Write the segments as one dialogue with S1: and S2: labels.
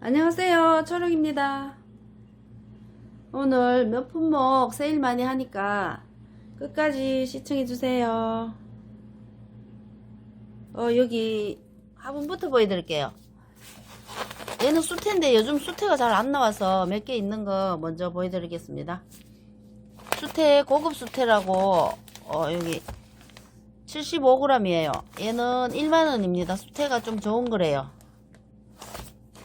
S1: 안녕하세요 초록입니다. 오늘 몇 품목 세일 많이 하니까 끝까지 시청해주세요. 어 여기 화분부터 보여드릴게요. 얘는 수태인데 요즘 수태가 잘 안 나와서 몇 개 있는 거 먼저 보여드리겠습니다. 수태 고급 수태라고 어 여기 75g이에요. 얘는 1만원입니다. 수태가 좀 좋은 거래요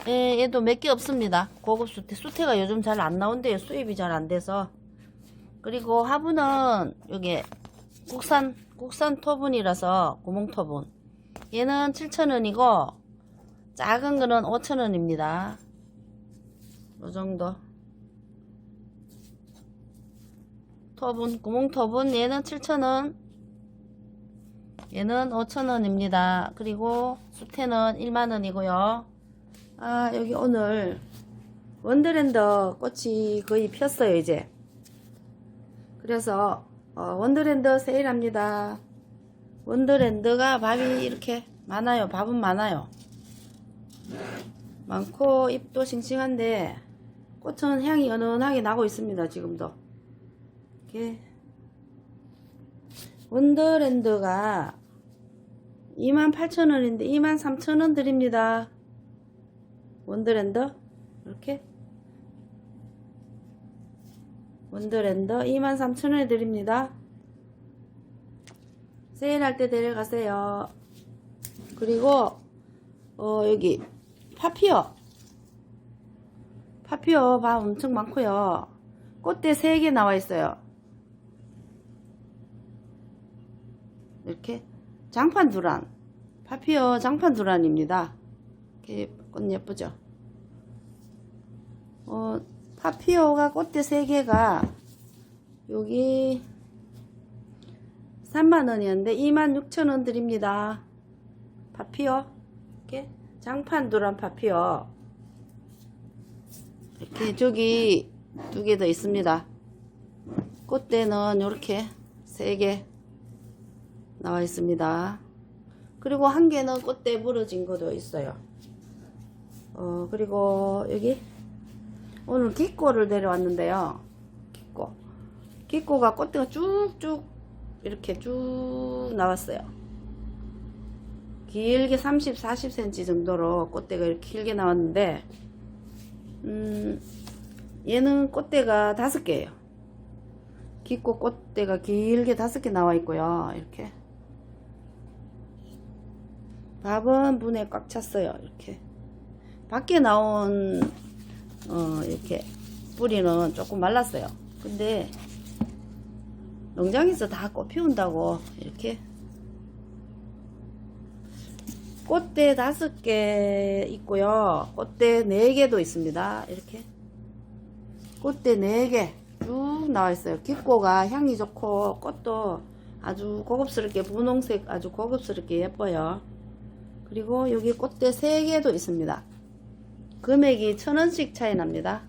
S1: 예, 얘도 몇 개 없습니다. 고급 수태. 수태가 요즘 잘 안 나온대요. 수입이 잘 안 돼서. 그리고 화분은 여기 국산 국산 토분이라서 구멍 토분. 얘는 7,000원이고 작은 거는 5,000원입니다. 요 정도. 토분 구멍 토분 얘는 7,000원. 얘는 5,000원입니다. 그리고 수태는 1만 원이고요. 아, 여기 오늘 원더랜드 꽃이 거의 폈어요, 이제. 그래서 어, 원더랜드 세일합니다. 원더랜드가 밥이 이렇게 많아요. 밥은 많아요. 많고 잎도 싱싱한데 꽃은 향이 은은하게 나고 있습니다. 지금도. 이렇게 원더랜드가 28,000원인데 23,000원 드립니다. 원더랜드 이렇게. 원더랜드 23,000원에 드립니다. 세일할 때 데려가세요. 그리고 어 여기 파피어. 파피어 밥 엄청 많고요. 꽃대 3개 나와 있어요. 이렇게. 장판 두란. 파피어 장판 두란입니다 꽃 예쁘죠? 어, 파피오가 꽃대 3개가 여기 3만원이었는데 26,000원 드립니다. 파피오 이렇게 장판 두란 파피오 이렇게 저기 두 개 더 있습니다. 꽃대는 이렇게 3개 나와 있습니다. 그리고 한 개는 꽃대 부러진 것도 있어요. 어, 그리고 여기 오늘 기꼬를 내려왔는데요. 기꼬. 기꼬가 꽃대가 쭉쭉 이렇게 쭉 나왔어요. 길게 30, 40cm 정도로 꽃대가 이렇게 길게 나왔는데, 음, 얘는 꽃대가 다섯 개예요. 기꼬 꽃대가 길게 다섯 개 나와 있고요. 이렇게. 밥은 분에 꽉 찼어요. 이렇게. 밖에 나온 어 이렇게 뿌리는 조금 말랐어요. 근데 농장에서 다 꽃 피운다고 이렇게 꽃대 다섯 개 있고요. 꽃대 네 개도 있습니다. 이렇게 꽃대 네 개 쭉 나와 있어요. 기꼬가 향이 좋고 꽃도 아주 고급스럽게 분홍색 아주 고급스럽게 예뻐요. 그리고 여기 꽃대 3개도 있습니다. 금액이 천 원씩 차이 납니다.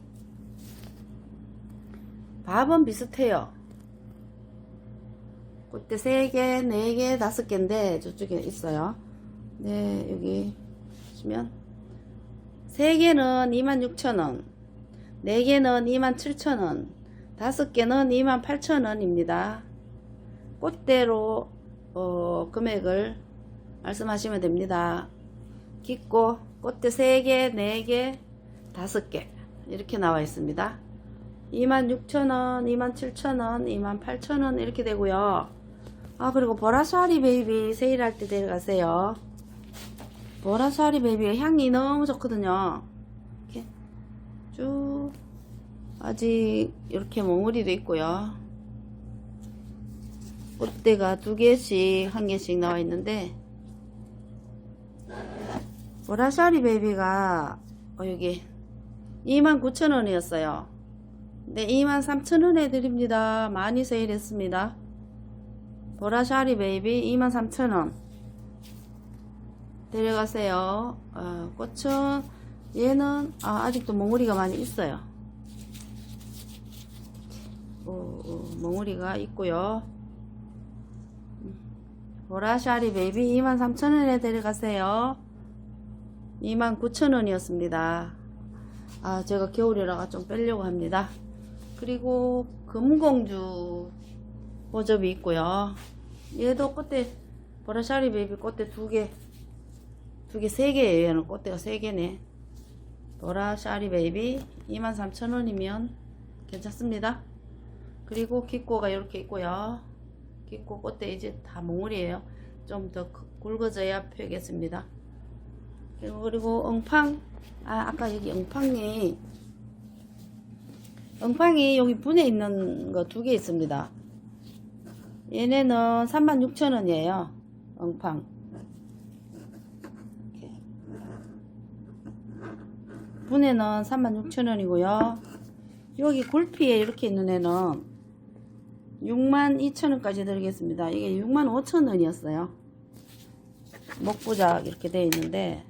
S1: 밥은 비슷해요. 꽃대 3개, 4개, 5개인데 저쪽에 있어요. 네, 여기 보시면 3개는 26,000원, 4개는 27,000원, 5개는 28,000원입니다. 꽃대로 어, 금액을 말씀하시면 됩니다. 깊고 꽃대 3개, 4개, 5개 이렇게 나와 있습니다. 26,000원, 27,000원, 28,000원 이렇게 되고요. 아 그리고 보라샤리 베이비 세일할 때 데려가세요. 보라샤리 베이비가 향이 너무 좋거든요. 이렇게 쭉 아직 이렇게 몽우리도 있고요. 꽃대가 두 개씩 한 개씩 나와 있는데 보라샤리 베이비가 어, 여기 29,000원이었어요. 네, 23,000원에 드립니다. 많이 세일했습니다. 보라샤리 베이비 23,000원. 데려가세요. 어, 꽃은 얘는 아, 아직도 몽우리가 많이 있어요. 어, 어, 몽우리가 있고요. 보라샤리 베이비 23,000원에 데려가세요. 29,000원이었습니다. 아 제가 겨울이라가 좀 빼려고 합니다. 그리고 금공주 모접이 있고요. 얘도 꽃대 보라샤리 베이비 꽃대 두 개 두 개 세 개예요. 얘는 꽃대가 세 개네. 보라샤리 베이비 23,000원이면 괜찮습니다. 그리고 기꼬가 이렇게 있고요. 기꼬 꽃대 이제 다 몽울이에요. 좀 더 굵어져야 펴겠습니다 그리고, 엉팡 아 아까 여기 엉팡이. 엉팡이 여기 분에 있는 거 두 개 있습니다. 얘네는 36,000원이에요 엉팡. 분에는 36,000원이고요. 여기 굴피에 이렇게 있는 애는 62,000원까지 들겠습니다. 이게 65,000원이었어요. 목부작 이렇게 되어 있는데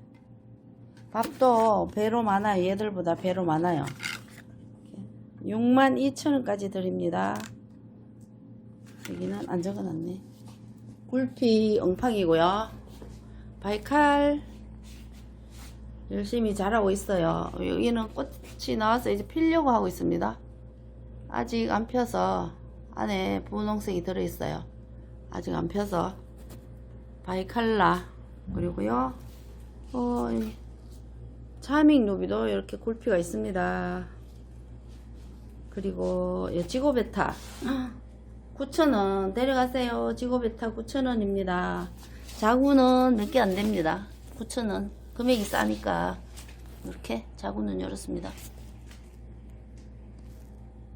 S1: 밥도 배로 많아요. 얘들보다 배로 많아요. 62,000원까지 드립니다. 여기는 안 적어놨네. 굴피 엉팡이고요. 바이칼 열심히 자라고 있어요. 여기는 꽃이 나와서 이제 피려고 하고 있습니다. 아직 안 펴서 안에 분홍색이 들어있어요. 아직 안 펴서 바이칼라 그리고요. 어, 이 차밍 노비도 이렇게 굴피가 있습니다. 그리고 예, 지고베타 9,000원 데려가세요. 지고베타 9,000원입니다. 자구는 몇 개 안 됩니다. 9,000원 금액이 싸니까 이렇게 자구는 이렇습니다.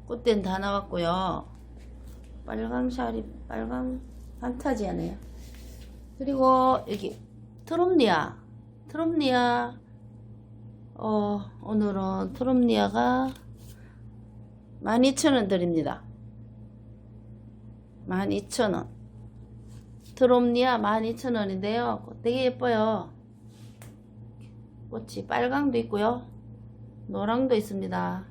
S1: 꽃대는 다 나왔고요. 빨강 샤리 빨강 판타지하네요. 그리고 여기 트롬니아 트롬니아 어, 오늘은 트롬니아가 12,000원 드립니다. 12,000원. 트롬니아 12,000원인데요. 되게 예뻐요. 꽃이 빨강도 있고요. 노랑도 있습니다.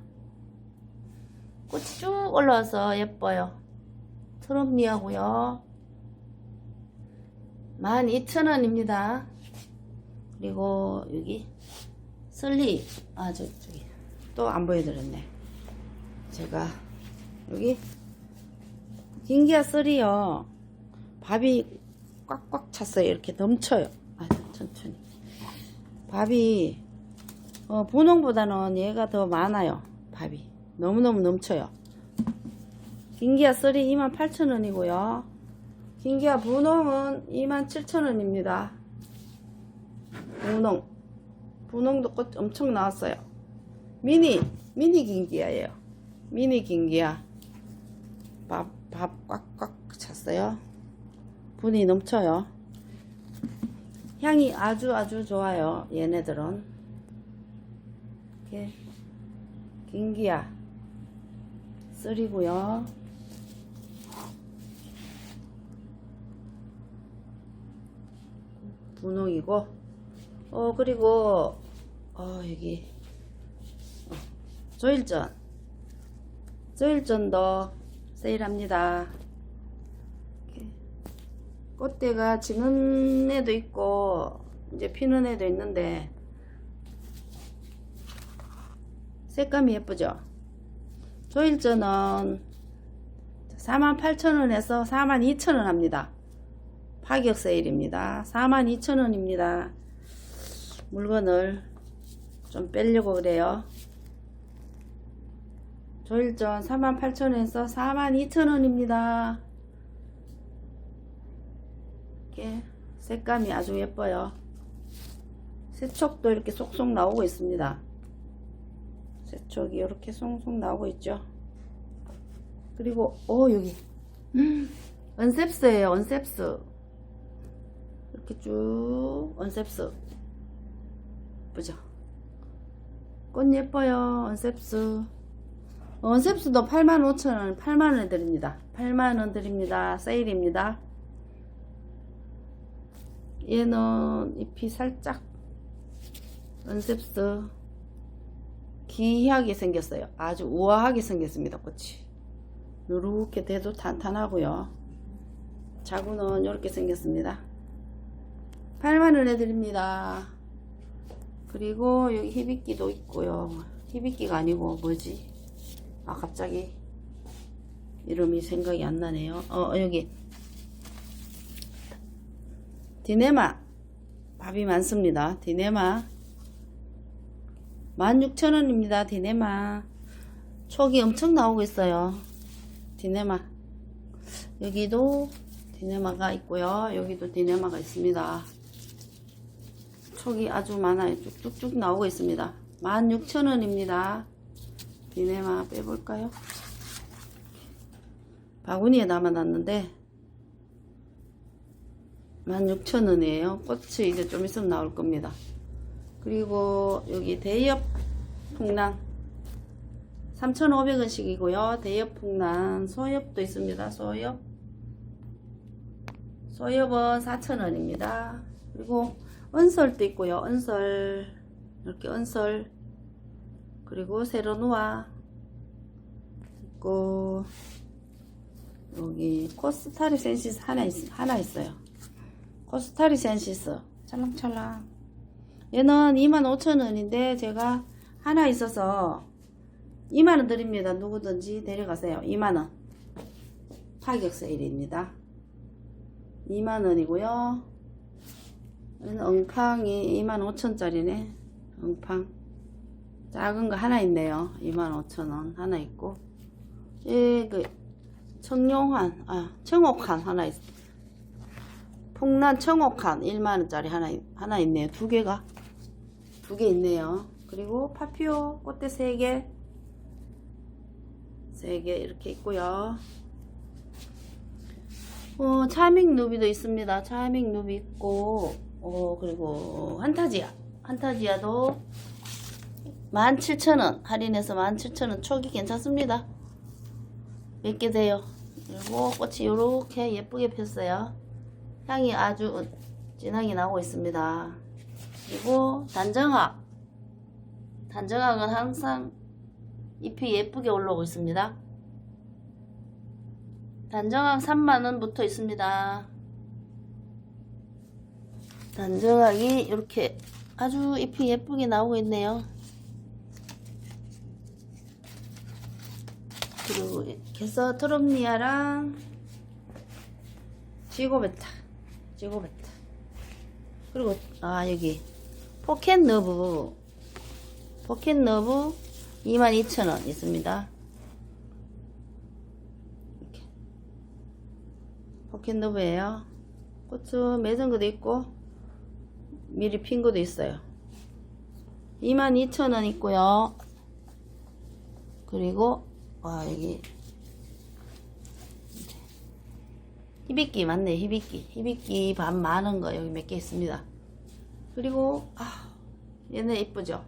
S1: 꽃이 쭉 올라와서 예뻐요. 트롬니아고요. 12,000원입니다. 그리고 여기 슬리 아 저, 저기 또 안 보여드렸네. 제가 여기 긴기아 쓰리요. 밥이 꽉꽉 찼어요. 이렇게 넘쳐요. 아 천천히. 밥이 어, 분홍보다는 얘가 더 많아요. 밥이. 너무너무 넘쳐요. 긴기아 쓰리 28,000원이고요. 긴기아 분홍은 27,000원입니다. 분홍 분홍도 꽃 엄청 나왔어요. 미니, 미니 긴기야예요. 미니 긴기야. 밥, 밥 꽉꽉 찼어요. 분이 넘쳐요. 향이 아주 아주 좋아요. 얘네들은. 이렇게 긴기야. 쓰리고요. 분홍이고 어 그리고 어 여기. 어, 조일전. 조일전도 세일합니다. 꽃대가 지는 애도 있고 이제 피는 애도 있는데 색감이 예쁘죠? 조일전은 48,000원에서 42,000원 합니다. 파격 세일입니다. 42,000원입니다 물건을 좀 빼려고 그래요. 조일전 48,000원에서 42,000원입니다. 이렇게 색감이 아주 예뻐요. 세촉도 이렇게 쏙쏙 나오고 있습니다. 세촉이 이렇게 쏙쏙 나오고 있죠. 그리고 어 여기 음, 언셉스예요. 언셉스 이렇게 쭉 언셉스 예쁘죠? 꽃 예뻐요. 언셉스. 언셉스도 85,000원, 8만원에 드립니다. 8만원 드립니다. 세일입니다. 얘는 잎이 살짝 언셉스 기하게 생겼어요. 아주 우아하게 생겼습니다. 꽃이. 이렇게 돼도 탄탄하고요. 자구는 이렇게 생겼습니다. 8만원에 드립니다. 그리고 여기 히비끼도 있고요. 히비키가 아니고 뭐지? 아 갑자기 이름이 생각이 안 나네요. 어 여기 디네마 밥이 많습니다. 디네마 16,000원입니다. 디네마 촉이 엄청 나오고 있어요. 디네마 여기도 디네마가 있고요. 여기도 디네마가 있습니다. 촉이 아주 많아요. 쭉쭉쭉 나오고 있습니다. 16,000원입니다. 디네마 빼볼까요? 바구니에 담아놨는데 16,000원이에요. 꽃이 이제 좀 있으면 나올 겁니다. 그리고 여기 대엽 풍랑 3,500원씩이고요. 대엽 풍랑 소엽도 있습니다. 소엽 소엽은 4,000원입니다. 그리고 은설도 있고요. 은설 이렇게 은설 그리고 세로누아 있고 여기 코스타리 센시스 하나 있, 하나 있어요. 코스타리 센시스 찰랑찰랑 얘는 25,000원인데 제가 하나 있어서 2만원 드립니다. 누구든지 데려가세요. 2만원 파격 세일입니다. 2만원이고요. 엉팡이 25,000원짜리네. 엉팡. 작은 거 하나 있네요. 25,000원 하나 있고. 예, 그, 청룡환, 아, 청옥환 하나 있, 풍란 청옥환 1만원짜리 하나, 있- 하나 있네요. 두 개가. 두 개 있네요. 그리고 파피오 꽃대 세 개. 세개 이렇게 있고요. 어, 차밍 누비도 있습니다. 차밍 누비 있고, 어, 그리고 한타지아. 한타지아도 17,000원. 할인해서 17,000원. 촉이 괜찮습니다. 몇 개 돼요. 그리고 꽃이 이렇게 예쁘게 폈어요. 향이 아주 진하게 나오고 있습니다. 그리고 단정학. 단정학은 항상 잎이 예쁘게 올라오고 있습니다. 단정학 3만원 붙어 있습니다. 단정학이 이렇게 아주 잎이 예쁘게 나오고 있네요. 그리고 해서 트롬니아랑 지고베타 지고베타 그리고 아 여기 포켓 너브 포켓 너브 22,000원 있습니다. 이렇게. 포켓 너브예요. 꽃은 것도 있고 미리 핀 것도 있어요. 22,000원 있고요. 그리고 와 여기 히비끼 맞네 히비끼 히비끼 반 많은 거 여기 몇 개 있습니다. 그리고 아 얘네 이쁘죠?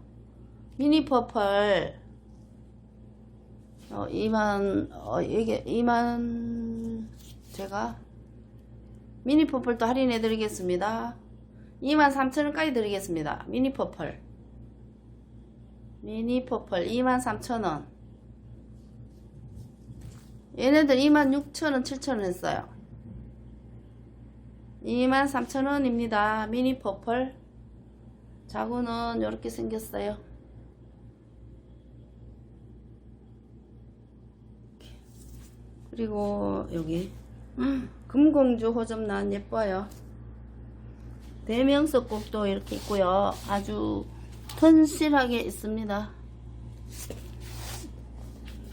S1: 미니 퍼플 어 2만 어 이게 2만 제가 미니 퍼플도 할인해 드리겠습니다. 2만 3천원까지 드리겠습니다. 미니 퍼플 미니 퍼플 2만 3천원 얘네들 2만 6천원 7천원 했어요. 2만 3천원입니다. 미니 퍼플 자구는 이렇게 생겼어요. 그리고 여기 음, 금공주 호접란 예뻐요. 대명석곡도 이렇게 있고요. 아주 튼실하게 있습니다.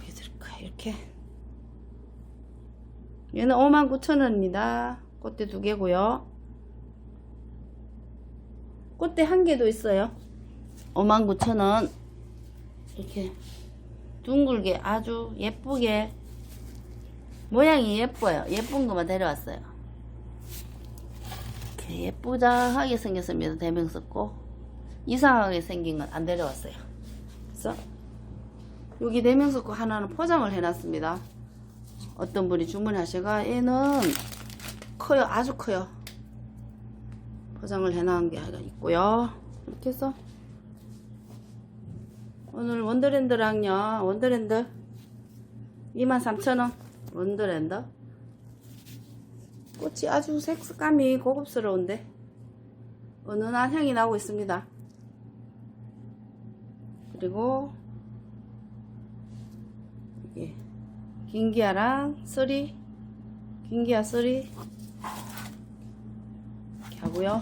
S1: 이렇게 이렇게 얘는 59,000원입니다. 꽃대 두 개고요. 꽃대 한 개도 있어요. 59,000원. 이렇게 둥글게 아주 예쁘게 모양이 예뻐요. 예쁜 것만 데려왔어요. 예쁘장하게 생겼습니다. 대명석고 이상하게 생긴 건 안 데려왔어요. 그래서 여기 대명석고 하나는 포장을 해놨습니다. 어떤 분이 주문하셔가 얘는 커요. 아주 커요. 포장을 해놓은 게 하나 있고요. 이렇게 해서 오늘 원더랜드랑요. 원더랜드 23,000원. 원더랜드. 꽃이 아주 색감이 고급스러운데 은은한 향이 나고 있습니다. 그리고 예. 긴기아랑 쓰리 긴기아 쓰리 이렇게 하고요.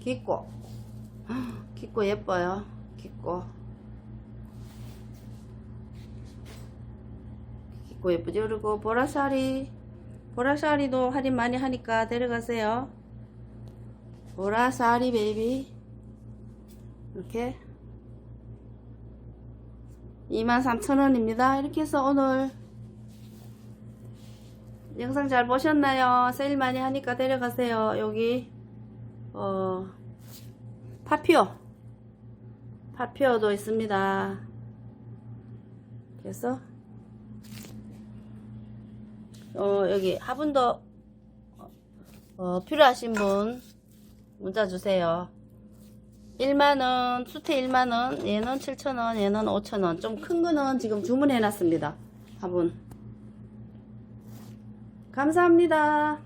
S1: 기꼬 기꼬 예뻐요. 기꼬 기꼬 예쁘죠? 그리고 보라사리 보라사리도 할인 많이 하니까 데려가세요 보라사리 베이비 이렇게 23,000원입니다. 이렇게 해서 오늘 영상 잘 보셨나요? 세일 많이 하니까 데려가세요. 여기 어 파피오 파피오도 있습니다. 그래서 어 여기 화분도 어, 필요하신 분 문자 주세요. 1만원, 수태 1만원, 얘는 7천원, 얘는 5천원. 좀 큰 거는 지금 주문해 놨습니다. 화분. 감사합니다.